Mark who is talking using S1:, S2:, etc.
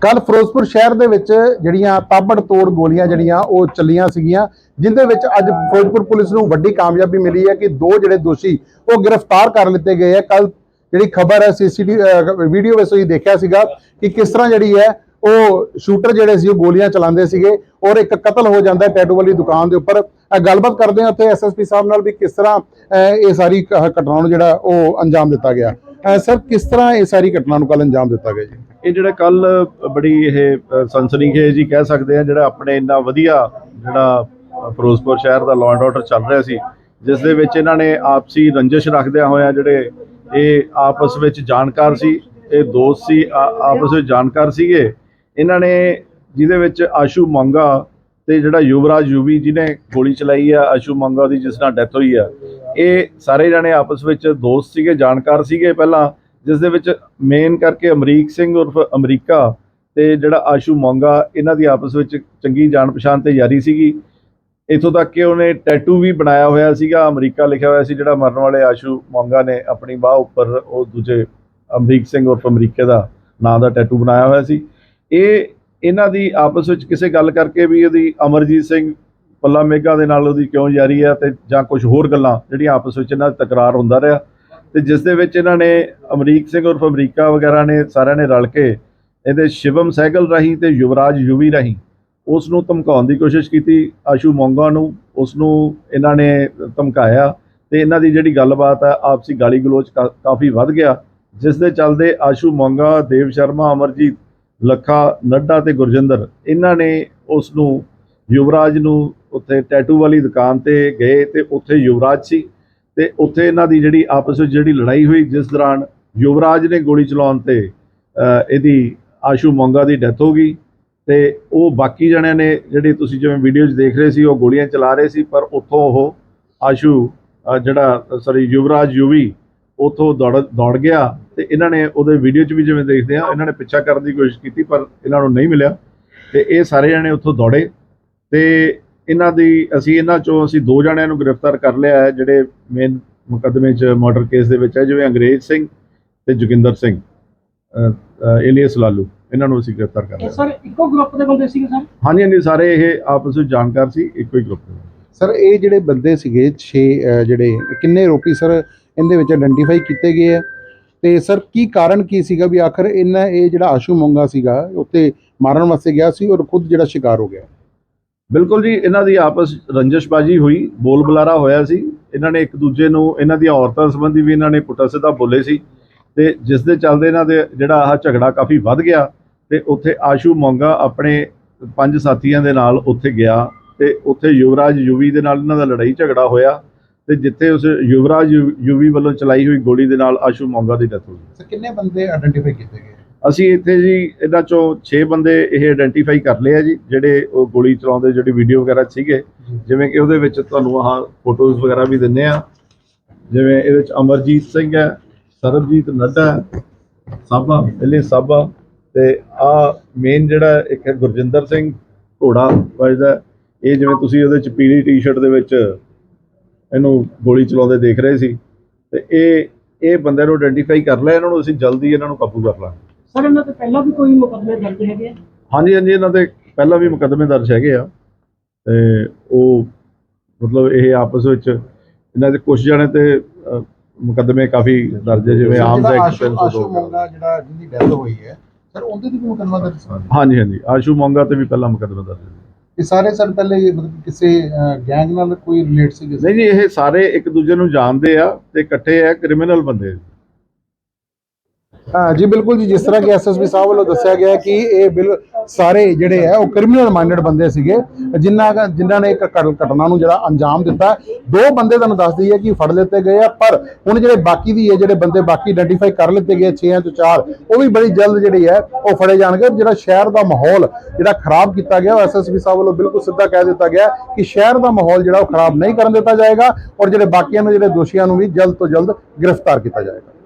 S1: ਕੱਲ ਫਿਰੋਜ਼ਪੁਰ ਸ਼ਹਿਰ ਦੇ ਵਿੱਚ ਜਿਹੜੀਆਂ ਤਾਬੜ ਤੋੜ ਗੋਲੀਆਂ ਜਿਹੜੀਆਂ ਉਹ ਚੱਲੀਆਂ ਸੀਗੀਆਂ, ਜਿੰਦੇ ਵਿੱਚ ਅੱਜ ਫਿਰੋਜ਼ਪੁਰ ਪੁਲਿਸ ਨੂੰ ਵੱਡੀ ਕਾਮਯਾਬੀ ਮਿਲੀ ਹੈ ਕਿ ਦੋ ਜਿਹੜੇ ਦੋਸ਼ੀ ਉਹ ਗ੍ਰਿਫਤਾਰ ਕਰ ਲਿੱਤੇ ਗਏ ਹੈ। ਕੱਲ ਜਿਹੜੀ ਖਬਰ ਹੈ ਸੀਸੀਟੀਵੀ ਵੀਡੀਓ ਵਿੱਚ ਤੁਸੀਂ ਦੇਖਿਆ ਸੀਗਾ ਕਿ ਕਿਸ ਤਰ੍ਹਾਂ ਜਿਹੜੀ ਹੈ ਉਹ ਸ਼ੂਟਰ ਜਿਹੜੇ ਸੀ ਉਹ ਗੋਲੀਆਂ ਚਲਾਉਂਦੇ ਸੀਗੇ ਔਰ ਇੱਕ ਕਤਲ ਹੋ ਜਾਂਦਾ ਹੈ ਟੈਟੂ ਵਾਲੀ ਦੁਕਾਨ ਦੇ ਉੱਪਰ। ਗੱਲਬਾਤ ਕਰਦੇ ਹਾਂ ਉੱਥੇ ਐਸਐਸਪੀ ਸਾਹਿਬ ਨਾਲ ਵੀ ਕਿਸ ਤਰ੍ਹਾਂ ਇਹ ਸਾਰੀ ਘਟਨਾ ਨੂੰ ਜਿਹੜਾ ਉਹ ਅੰਜਾਮ ਦਿੱਤਾ ਗਿਆ। ਸਰ ਕਿਸ ਤਰ੍ਹਾਂ ਇਹ ਸਾਰੀ ਘਟਨਾ ਨੂੰ ਕੱਲ ਅੰਜਾਮ ਦਿੱਤਾ ਗਿਆ ਜੀ?
S2: ਇਹ ਜਿਹੜਾ ਕੱਲ ਬੜੀ ਇਹ ਅ, ਸਨਸਨੀਖੇਜ਼ ਜੀ ਕਹਿ ਸਕਦੇ ਆ ਜਿਹੜਾ ਆਪਣੇ ਇੰਨਾ ਵਧੀਆ ਜਿਹੜਾ ਫਿਰੋਜ਼ਪੁਰ ਸ਼ਹਿਰ ਦਾ ਲਾਅ ਐਂਡ ਆਰਡਰ ਚੱਲ ਰਿਹਾ ਸੀ ਜਿਸ ਦੇ ਵਿੱਚ ਇਹਨਾਂ ਨੇ ਆਪਸੀ ਰੰਜਿਸ਼ ਰੱਖਦਿਆਂ ਹੋਇਆਂ ਜਿਹੜੇ ਇਹ ਆਪਸ ਵਿੱਚ ਜਾਣਕਾਰ ਸੀ ਇਹ ਦੋਸਤ ਸੀ ਆਪਸ ਵਿੱਚ ਜਾਣਕਾਰ ਸੀਗੇ। ਇਹਨਾਂ ਨੇ ਜਿਹਦੇ ਵਿੱਚ ਆਸ਼ੂ ਮੰਗਾ ਤੇ ਜਿਹੜਾ ਯੁਵਰਾਜ ਯੂਵੀ ਜਿਹਨੇ ਗੋਲੀ ਚਲਾਈ ਆ ਆਸ਼ੂ ਮੰਗਾ ਦੀ ਜਿਸ ਨਾਲ ਡੈਥ ਹੋਈ ਆ ਇਹ ਸਾਰੇ ਜਣੇ ਆਪਸ ਵਿੱਚ ਦੋਸਤ ਸੀਗੇ, ਜਾਣਕਾਰ ਸੀਗੇ ਪਹਿਲਾਂ, ਜਿਸ ਦੇ ਵਿੱਚ ਮੇਨ ਕਰਕੇ ਅਮਰੀਕ ਸਿੰਘ ਉਰਫ ਅਮਰੀਕਾ ਤੇ ਜਿਹੜਾ ਆਸ਼ੂ ਮੰਗਾ, ਇਹਨਾਂ ਦੀ ਆਪਸ ਵਿੱਚ ਚੰਗੀ ਜਾਣ ਪਛਾਣ ਤੇ ਯਾਰੀ ਸੀਗੀ। ਇਥੋਂ ਤੱਕ ਕਿ ਉਹਨੇ ਟੈਟੂ ਵੀ ਬਣਾਇਆ ਹੋਇਆ ਸੀਗਾ, ਅਮਰੀਕਾ ਲਿਖਿਆ ਹੋਇਆ ਸੀ, ਜਿਹੜਾ ਮਰਨ ਵਾਲੇ ਆਸ਼ੂ ਮੰਗਾ ਨੇ ਆਪਣੀ ਬਾਹ ਉੱਪਰ ਉਹ ਦੂਜੇ ਅਮਰੀਕ ਸਿੰਘ ਉਰਫ ਅਮਰੀਕੇ ਦਾ ਨਾਂ ਦਾ ਟੈਟੂ ਬਣਾਇਆ ਹੋਇਆ ਸੀ। ਇਹ ਇਹਨਾਂ ਦੀ ਆਪਸ ਵਿੱਚ ਕਿਸੇ ਗੱਲ ਕਰਕੇ ਵੀ ਉਹਦੀ ਅਮਰਜੀਤ ਸਿੰਘ ਪੱਲਾ ਮੇਗਾ ਦੇ ਨਾਲ ਉਹਦੀ ਕਿਉਂ ਯਾਰੀ ਆ ਤੇ ਜਾਂ ਕੁਝ ਹੋਰ ਗੱਲਾਂ ਜਿਹੜੀਆਂ ਆਪਸ ਵਿੱਚ ਇਹਨਾਂ ਦਾ ਤਕਰਾਰ ਹੁੰਦਾ ਰਿਹਾ। ਤੇ ਜਿਸ ਦੇ ਵਿੱਚ ਇਹਨਾਂ ਨੇ ਅਮਰੀਕ ਸਿੰਘ ਉਰਫ ਅਮਰੀਕਾ ਵਗੈਰਾ ਨੇ ਸਾਰਿਆਂ ਨੇ ਰਲ ਕੇ ਇਹਦੇ ਸ਼ਿਵਮ ਸਹਿਗਲ ਰਾਹੀਂ ਤੇ ਯੁਵਰਾਜ ਯੂਵੀ ਰਾਹੀਂ ਉਸ ਨੂੰ ਧਮਕਾਉਣ ਦੀ ਕੋਸ਼ਿਸ਼ ਕੀਤੀ। ਆਸ਼ੂ ਮੋਂਗਾ ਨੂੰ ਉਸ ਨੂੰ ਇਹਨਾਂ ਨੇ ਧਮਕਾਇਆ ਤੇ ਇਹਨਾਂ ਦੀ ਜਿਹੜੀ ਗੱਲਬਾਤ ਆ ਆਪਸੀ ਗਾਲੀ ਗਲੋਚ ਕਾ- ਕਾਫੀ ਵੱਧ ਗਿਆ। ਜਿਸ ਦੇ ਚੱਲਦੇ ਆਸ਼ੂ ਮੋਂਗਾ, ਦੇਵ ਸ਼ਰਮਾ, ਅਮਰਜੀਤ ਲੱਖਾ, ਨੱਡਾ ਤੇ ਗੁਰਜਿੰਦਰ ਇਹਨਾਂ ਨੇ ਉਸ ਨੂੰ ਯੁਵਰਾਜ ਨੂੰ ਉੱਥੇ ਟੈਟੂ ਵਾਲੀ ਦੁਕਾਨ ਤੇ ਗਏ ਤੇ ਉੱਥੇ ਯੁਵਰਾਜ ਸੀ ਤੇ ਉੱਥੇ ਇਹਨਾਂ ਦੀ ਜਿਹੜੀ ਆਪਸ ਵਿੱਚ ਜਿਹੜੀ ਲੜਾਈ ਹੋਈ, ਜਿਸ ਦੌਰਾਨ ਯੁਵਰਾਜ ਨੇ ਗੋਲੀ ਚਲਾਉਣ ਤੇ ਇਹਦੀ ਆਸ਼ੂ ਮੋਂਗਾ ਦੀ ਡੈਥ ਹੋ ਗਈ ਤੇ ਉਹ ਬਾਕੀ ਜਣਿਆਂ ਨੇ ਜਿਹੜੇ ਤੁਸੀਂ ਜਿਵੇਂ ਵੀਡੀਓ 'ਚ ਦੇਖ ਰਹੇ ਸੀ, ਉਹ ਗੋਲੀਆਂ ਚਲਾ ਰਹੇ ਸੀ, ਪਰ ਉੱਥੋਂ ਉਹ ਆਸ਼ੂ ਜਿਹੜਾ ਸੌਰੀ ਯੁਵਰਾਜ ਯੂਵੀ ਉੱਥੋਂ ਦੌੜ ਦੌੜ ਗਿਆ ਤੇ ਇਹਨਾਂ ਨੇ ਉਹਦੇ ਵੀਡੀਓ 'ਚ ਵੀ ਜਿਵੇਂ ਦੇਖਦੇ ਆ ਇਹਨਾਂ ਨੇ ਪਿੱਛਾ ਕਰਨ ਦੀ ਕੋਸ਼ਿਸ਼ ਕੀਤੀ, ਪਰ ਇਹਨਾਂ ਨੂੰ ਨਹੀਂ ਮਿਲਿਆ ਤੇ ਇਹ ਸਾਰੇ ਜਣੇ ਉੱਥੋਂ ਦੌੜੇ। ਤੇ ਇਹਨਾਂ ਦੀ ਅਸੀਂ ਇਹਨਾਂ ਚੋਂ ਅਸੀਂ ਦੋ ਜਣਿਆਂ ਨੂੰ ਗ੍ਰਿਫਤਾਰ ਕਰ ਲਿਆ ਹੈ ਜਿਹੜੇ ਮੇਨ ਮੁਕੱਦਮੇ 'ਚ ਮਰਡਰ ਕੇਸ ਦੇ ਵਿੱਚ ਹੈ ਜਿਵੇਂ ਅੰਗਰੇਜ਼ ਸਿੰਘ ਤੇ ਜੋਗਿੰਦਰ ਸਿੰਘ ਏਲੀਅਸ ਲਾਲੂ ਇਹਨਾਂ ਨੂੰ ਅਸੀਂ ਗ੍ਰਿਫਤਾਰ ਕਰ ਲਿਆ।
S3: ਸਰ ਇੱਕੋ ਗਰੁੱਪ ਦੇ ਬੰਦੇ ਸੀਗੇ ਸਰ?
S2: ਹਾਂਜੀ ਹਾਂਜੀ ਸਾਰੇ ਇਹ ਆਪਸ ਵਿੱਚ ਜਾਣਕਾਰ ਸੀ ਇੱਕੋ ਹੀ ਗਰੁੱਪ ਦੇ
S1: ਸਰ ਇਹ ਜਿਹੜੇ ਬੰਦੇ ਸੀਗੇ 6 ਜਿਹੜੇ ਕਿੰਨੇ ਰੋਪੀ ਸਰ ਇਹਦੇ ਵਿੱਚ ਆਇਡੈਂਟੀਫਾਈ ਕੀਤੇ ਗਏ ਆ? ਤੇ ਸਰ ਕੀ ਕਾਰਨ ਕੀ ਸੀਗਾ ਵੀ ਆਖਰ ਇਹਨਾਂ ਇਹ ਜਿਹੜਾ ਆਸ਼ੂ ਮੰਗਾ ਸੀਗਾ ਉੱਤੇ ਮਾਰਨ ਵਾਸਤੇ ਗਿਆ ਸੀ ਔਰ ਖੁਦ ਜਿਹੜਾ ਸ਼ਿਕਾਰ ਹੋ ਗਿਆ?
S2: ਬਿਲਕੁਲ ਜੀ, ਇਹਨਾਂ ਦੀ ਆਪਸ ਰੰਜਸ਼ਬਾਜ਼ੀ ਹੋਈ, ਬੋਲ ਬੁਲਾਰਾ ਹੋਇਆ ਸੀ। ਇਹਨਾਂ ਨੇ ਇੱਕ ਦੂਜੇ ਨੂੰ, ਇਹਨਾਂ ਦੀਆਂ ਔਰਤਾਂ ਸੰਬੰਧੀ ਵੀ ਇਹਨਾਂ ਨੇ ਪੁੱਠਾ ਸਿੱਧਾ ਬੋਲੇ ਸੀ। ਤੇ ਜਿਸ ਦੇ ਚੱਲਦੇ ਇਹਨਾਂ ਦੇ ਜਿਹੜਾ ਆਹ ਝਗੜਾ ਕਾਫੀ ਵੱਧ ਗਿਆ, ਤੇ ਉੱਥੇ ਆਸ਼ੂ ਮੋਂਗਾ ਆਪਣੇ ਪੰਜ ਸਾਥੀਆਂ ਦੇ ਨਾਲ ਉੱਥੇ ਗਿਆ। ਤੇ ਉੱਥੇ ਯੁਵਰਾਜ ਯੂਵੀ ਦੇ ਨਾਲ ਇਹਨਾਂ ਦਾ ਲੜਾਈ ਝਗੜਾ ਹੋਇਆ। ਤੇ ਜਿੱਥੇ ਉਸ ਯੁਵਰਾਜ ਯੂ- ਯੂਵੀ ਵੱਲੋਂ ਚਲਾਈ ਹੋਈ ਗੋਲੀ ਦੇ ਨਾਲ ਆਸ਼ੂ ਮੋਂਗਾ ਦੀ ਡੈਥ ਹੋ ਗਈ।
S1: ਕਿੰਨੇ ਬੰਦੇ ਆਇਡੈਂਟੀਫਾਈ ਕੀਤੇ ਗਏ?
S2: ਅਸੀਂ ਇੱਥੇ ਜੀ ਇਹਨਾਂ ਚੋਂ 6 ਬੰਦੇ ਇਹ ਆਇਡੈਂਟੀਫਾਈ ਕਰ ਲਏ ਆ ਜੀ, ਜਿਹੜੇ ਉਹ ਗੋਲੀ ਚਲਾਉਂਦੇ, ਜਿਹੜੀ ਵੀਡੀਓ ਵਗੈਰਾ ਸੀਗੇ। ਜਿਵੇਂ ਕਿ ਉਹਦੇ ਵਿੱਚ ਤੁਹਾਨੂੰ ਆਹ ਫੋਟੋਜ਼ ਵਗੈਰਾ ਵੀ ਦਿੰਨੇ ਆ। ਜਿਵੇਂ ਇਹਦੇ ਵਿੱਚ ਅਮਰਜੀਤ ਸਿੰਘ ਹੈ, ਸਰਬਜੀਤ ਨੱਡਾ ਸਾਬਾ ਇਹਲੇ ਸਾਬਾ ਤੇ ਆ ਮੇਨ ਜਿਹੜਾ ਇੱਕ ਹੈ ਗੁਰਜਿੰਦਰ ਸਿੰਘ ਘੋੜਾ ਵੱਜਦਾ ਇਹ ਜਿਵੇਂ ਤੁਸੀਂ ਉਹਦੇ ਚ ਪੀਲੀ ਟੀ-ਸ਼ਰਟ ਦੇ ਵਿੱਚ ਇਹਨੂੰ ਗੋਲੀ ਚਲਾਉਂਦੇ ਦੇਖ ਰਹੇ ਸੀ। ਤੇ ਇਹ ਇਹ ਬੰਦੇ ਨੂੰ ਆਇਡੈਂਟੀਫਾਈ ਕਰ ਲਿਆ, ਇਹਨਾਂ ਨੂੰ ਅਸੀਂ ਜਲਦੀ ਇਹਨਾਂ ਨੂੰ ਕਾਬੂ ਕਰ ਲਾਂਗੇ।
S3: ਸਰ ਇਹਨਾਂ ਤੇ ਪਹਿਲਾਂ ਵੀ ਕੋਈ ਮੁਕੱਦਮੇ ਦਰਜ ਹੈਗੇ ਆ?
S2: ਹਾਂਜੀ ਹਾਂਜੀ ਇਹਨਾਂ ਦੇ ਪਹਿਲਾਂ ਵੀ ਮੁਕੱਦਮੇ ਦਰਜ ਹੈਗੇ ਆ। ਤੇ ਉਹ ਮਤਲਬ ਇਹ ਆਪਸ ਵਿੱਚ ਇਹਨਾਂ ਦੇ ਕੁਝ ਜਣੇ ਤੇ ਅ, ਮੁਕੱਦਮੇ ਕਾਫੀ ਦਰਜ ਹੈ ਜਿਵੇਂ ਆਮ ਦਾ
S1: ਆਸ਼ੂ
S2: 302
S1: ਆਸ਼ੂ ਮੰਗਾ ਜਿਹੜਾ ਜਿਹਦੀ ਡੈਥ ਹੋਈ ਹੈ ਸਰ ਉਹਦੇ ਤੇ ਵੀ ਮੁਕੱਦਮਾ ਦਰਜ ਸੀ?
S2: ਹਾਂਜੀ ਹਾਂਜੀ ਆਸ਼ੂ ਮੋਂਗਾ ਤੇ ਵੀ ਪਹਿਲਾਂ ਮੁਕੱਦਮਾ ਦਰਜ ਹੈ
S1: ਇਹ ਸਾਰੇ ਸਰ ਪਹਿਲੇ ਮਤਲਬ ਕਿ ਕਿਸੇ ਗੈਂਗ ਨਾਲ ਕੋਈ ਰਿਲੇਟ ਸੀ
S2: ਨਹੀਂ ਜੀ ਇਹ ਸਾਰੇ ਇੱਕ ਦੂਜੇ ਨੂੰ ਜਾਣਦੇ ਆ ਤੇ ਇਕੱਠੇ ਆ ਕ੍ਰਿਮੀਨਲ ਬੰਦੇ।
S1: ਹਾਂ ਜੀ, ਬਿਲਕੁਲ ਜੀ, ਜਿਸ ਤਰ੍ਹਾਂ ਕਿ ਐਸਐਸਪੀ ਸਾਹਿਬ ਵੱਲੋਂ ਦੱਸਿਆ ਗਿਆ ਕਿ ਇਹ ਬਿਲ ਸਾਰੇ ਜਿਹੜੇ ਹੈ, ਉਹ ਕ੍ਰਿਮੀਨਲ ਮਾਈਂਡਡ ਬੰਦੇ ਸੀਗੇ ਜਿਨ੍ਹਾਂ ਜਿਨ੍ਹਾਂ ਨੇ ਇੱਕ ਘਟ- ਘਟਨਾ ਨੂੰ ਜਿਹੜਾ ਅੰਜਾਮ ਦਿੱਤਾ, ਦੋ ਬੰਦੇ ਤੁਹਾਨੂੰ ਦੱਸ ਦਈਏ ਕਿ ਫੜ ਲਿੱਤੇ ਗਏ ਆ, ਪਰ ਹੁਣ ਜਿਹੜੇ ਬਾਕੀ ਦੀ ਹੈ, ਜਿਹੜੇ ਬੰਦੇ ਬਾਕੀ ਆਇਡੈਂਟੀਫਾਈ ਕਰ ਲਿੱਤੇ ਗਏ 6 ਤੋਂ 4 ਉਹ ਵੀ ਬੜੀ ਜਲਦ ਜਿਹੜੀ ਹੈ, ਉਹ ਫੜੇ ਜਾਣਗੇ। ਜਿਹੜਾ ਸ਼ਹਿਰ ਦਾ ਮਾਹੌਲ ਜਿਹੜਾ ਖਰਾਬ ਕੀਤਾ ਗਿਆ, ਉਹ ਐਸਐਸਪੀ ਸਾਹਿਬ ਵੱਲੋਂ ਬਿਲਕੁਲ ਸਿੱਧਾ ਕਹਿ ਦਿੱਤਾ ਗਿਆ ਕਿ ਸ਼ਹਿਰ ਦਾ ਮਾਹੌਲ ਜਿਹੜਾ ਉਹ ਖਰਾਬ ਨਹੀਂ ਕਰਨ ਦਿੱਤਾ ਜਾਏਗਾ, ਔਰ ਜਿਹੜੇ ਬਾਕੀਆਂ ਨੂੰ, ਜਿਹੜੇ ਦੋਸ਼ੀਆਂ ਨੂੰ ਵੀ ਜਲਦ ਤੋਂ ਜਲਦ ਗ੍ਰਿਫਤਾਰ ਕੀਤਾ ਜਾਏਗਾ।